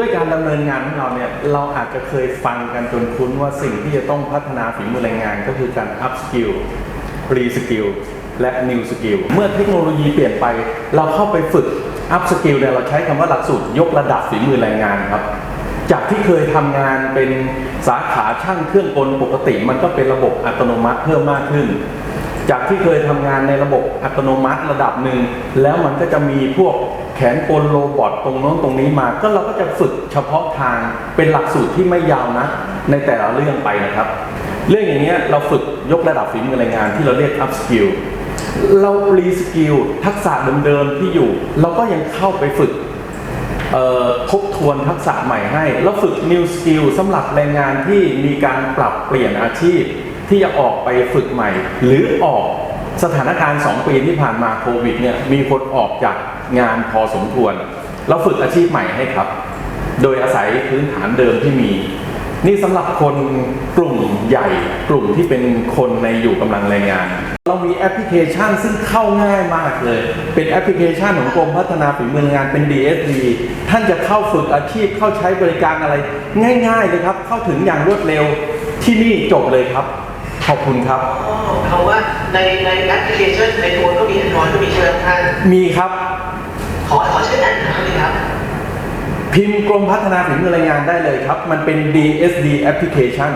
ด้วยการดำเนินงานของเราเนี่ยเราอาจจะเคยฟังกันจนคุ้นว่าสิ่งที่จะต้องพัฒนาฝีมือแรงงานก็คือการ up skill re skill และ new skill เมื่อเทคโนโลยีเปลี่ยนไป เราเข้าไปฝึก up skill เนี่ยเราใช้คำว่าหลักสูตรยกระดับฝีมือแรงงานครับ จากที่เคยทำงานเป็นสาขาช่างเครื่องกลปกติ มันก็เป็นระบบอัตโนมัติเพิ่มมากขึ้น จากที่เคยทำงานในระบบอัตโนมัติระดับหนึ่ง แล้วมันก็จะมีพวกแขนกลโรบอทตรงโน้นตรงนี้มา ก็เราก็จะฝึกเฉพาะทางเป็นหลักสูตรที่ไม่ยาวนะ ในแต่ละเรื่องไปนะครับ เรื่องอย่างเงี้ยเราฝึกยกระดับฝีมือแรงงานที่เราเรียก up skill เรารีสกิลทักษะเดิมๆที่อยู่ เราก็ยังเข้าไปฝึกทบทวนทักษะใหม่ให้ แล้วฝึก new skill สำหรับแรงงานที่มีการปรับเปลี่ยนอาชีพ ที่จะออกไปฝึกใหม่ หรือออกสถานการณ์ 2 ปีที่ผ่านมาโควิดเนี่ยมีคนออกจากงานพอสมควรเราฝึกอาชีพใหม่ให้ครับ โดยอาศัยพื้นฐานเดิมที่มี นี่สำหรับคนกลุ่มใหญ่กลุ่มที่เป็นคนในอยู่กำลังแรงงาน เรามีแอปพลิเคชันซึ่งเข้าง่ายมากเลย เป็นแอปพลิเคชันของกรมพัฒนาฝีมือแรงงานเป็น DSD ท่านจะเข้าฝึกอาชีพเข้าใช้บริการอะไร ง่ายๆเลยครับ เข้าถึงอย่างรวดเร็วที่นี่จบเลยครับ ขอบคุณครับอ๋อเขาว่าในในแอปพลิเคชันในตัวก็มี Android ก็มีใช่ไหมครับท่านมีครับ ขอขอชื่อแอปหนะครับพี่ครับ พิมพ์กรมพัฒนาฝีมือแรงงานได้เลยครับ มันเป็น DSD application